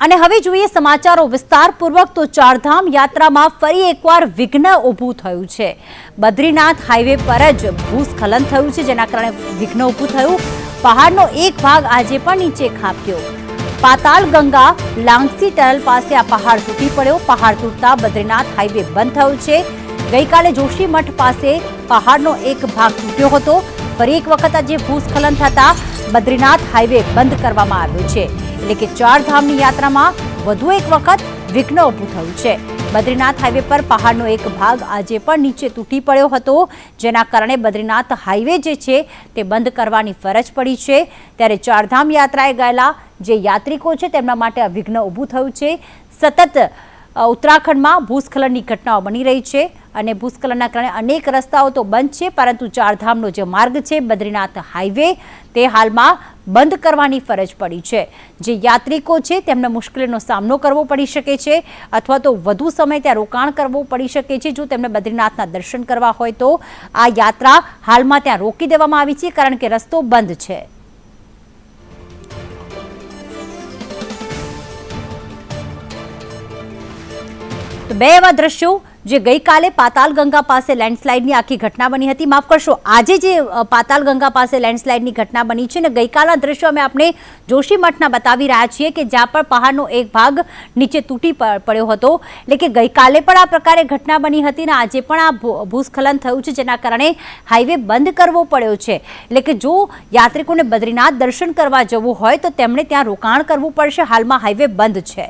અને હવે જોઈએ સમાચારો વિસ્તારપૂર્વક, તો ચારધામ યાત્રામાં ફરી એકવાર વિઘ્ન ઊભું થયું છે. બદ્રીનાથ હાઈવે પર જ ભૂસ્ખલન થયું છે, જેના કારણે વિઘ્ન ઊભું થયું. પહાડનો એક ભાગ આજે પણ નીચે ખાબક્યો. પાતાળ ગંગા લાંગસી ટનલ પાસે આ પહાડ તૂટી પડ્યો. પહાડ તૂટતા બદ્રીનાથ હાઈવે બંધ થયો છે. ગઈકાલે જોશીમઠ પાસે પહાડનો એક ભાગ તૂટ્યો હતો. ફરી એક વખત આજે ભૂસ્ખલન થતા બદ્રીનાથ હાઈવે બંધ કરવામાં આવ્યો છે. એટલે કે ચાર ધામની યાત્રામાં વધુ એક વખત વિઘ્ન ઊભું થયું છે. બદ્રીનાથ હાઈવે પર પહાડનો એક ભાગ આજે પણ નીચે તૂટી પડ્યો હતો, જેના કારણે બદ્રીનાથ હાઈવે જે છે તે બંધ કરવાની ફરજ પડી છે. ત્યારે ચારધામ યાત્રાએ ગયેલા જે યાત્રિકો છે તેમના માટે આ વિઘ્ન ઊભું થયું છે. સતત ઉત્તરાખંડમાં ભૂસ્ખલનની ઘટનાઓ બની રહી છે અને ભૂસ્ખલનના કારણે અનેક રસ્તાઓ તો બંધ છે, પરંતુ ચારધામનો જે માર્ગ છે બદ્રીનાથ હાઈવે, તે હાલમાં બંધ કરવાની ફરજ પડી છે. જે યાત્રિકો છે, તેમને મુશ્કેલીનો સામનો કરવો પડી શકે છે અથવા તો વધુ સમય ત્યાં રોકાણ કરવું પડી શકે છે. જો તેમને બદ્રીનાથના દર્શન કરવા હોય તો આ યાત્રા હાલમાં ત્યાં રોકી દેવામાં આવી છે કારણ કે રસ્તો બંધ છે. તો બે એવા દ્રશ્યો જે ગઈકાલે પાતાલ ગંગા પાસે લેન્ડસ્લાઇડની આખી ઘટના બની હતી. માફ કરશો, આજે જે પાતાલ ગંગા પાસે લેન્ડસ્લાઇડની ઘટના બની છે ને ગઈકાલના દ્રશ્યો અમે આપણે જોશીમઠના બતાવી રહ્યા છીએ કે જ્યાં પણ પહાડનો એક ભાગ નીચે તૂટી પડ્યો હતો. એટલે કે ગઈકાલે પણ આ પ્રકારે ઘટના બની હતી ને આજે પણ આ ભૂસ્ખલન થયું છે જેના કારણે હાઈવે બંધ કરવો પડ્યો છે. એટલે કે જો યાત્રિકોને બદ્રીનાથ દર્શન કરવા જવું હોય તો તેમણે ત્યાં રોકાણ કરવું પડશે. હાલમાં હાઈવે બંધ છે.